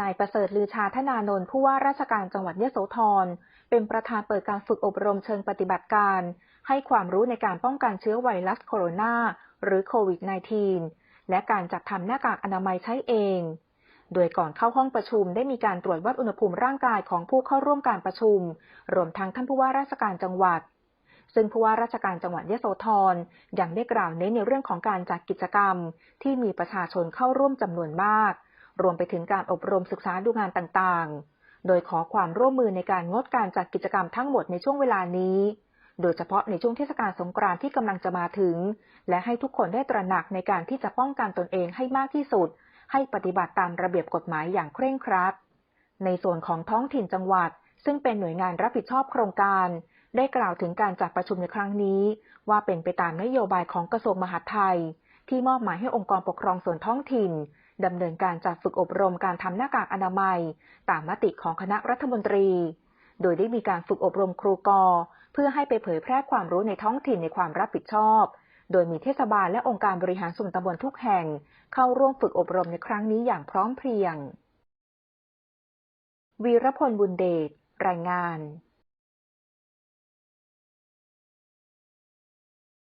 นายประเสริฐลือชาธนานนท์ผู้ว่าราชการจังหวัดยโสธร เป็นประธานเปิดการฝึกอบรมเชิงปฏิบัติการ ให้ความรู้ในการป้องกันเชื้อไวรัสโคโรนาหรือโควิด -19 และการจัดทำหน้ากากอนามัยใช้เอง โดยก่อนเข้าห้องประชุมได้มีการตรวจวัดอุณหภูมิร่างกายของผู้เข้าร่วมการประชุม รวมทั้งท่านผู้ว่าราชการจังหวัด ซึ่งผู้ว่าราชการจังหวัดยโสธรยังได้กล่าวเน้นในเรื่องของการจัดกิจกรรม ที่มีประชาชนเข้าร่วมจำนวนมาก รวมไปถึงการอบรมศึกษาดูงานต่างๆ โดยขอความร่วมมือในการงดการจัดกิจกรรมทั้งหมดในช่วงเวลานี้ โดยเฉพาะในช่วงเทศกาลสงกรานต์ที่กำลังจะมาถึง และให้ทุกคนได้ตระหนักในการที่จะป้องกันตนเองให้มากที่สุด ให้ปฏิบัติตามระเบียบกฎหมายอย่างเคร่งครัด ในส่วนของท้องถิ่นจังหวัด ซึ่งเป็นหน่วยงานรับผิดชอบโครงการได้กล่าวถึงการจัดประชุมในครั้งนี้ ว่าเป็นไปตามนโยบายของกระทรวงมหาดไทย ที่มอบหมายให้องค์กรปกครองส่วนท้องถิ่น ดำเนินการจัดฝึกอบรมการทำหน้ากากอนามัย ตามมติของคณะรัฐมนตรี โดยได้มีการฝึกอบรมครูกอ เพื่อให้ไปเผยแพร่ความรู้ในท้องถิ่นในความรับผิดชอบ โดยมีเทศบาลและองค์การบริหารส่วนตำบลทุกแห่ง เข้าร่วมฝึกอบรมในครั้งนี้อย่างพร้อมเพรียง วีรพลบุญเดชรายงาน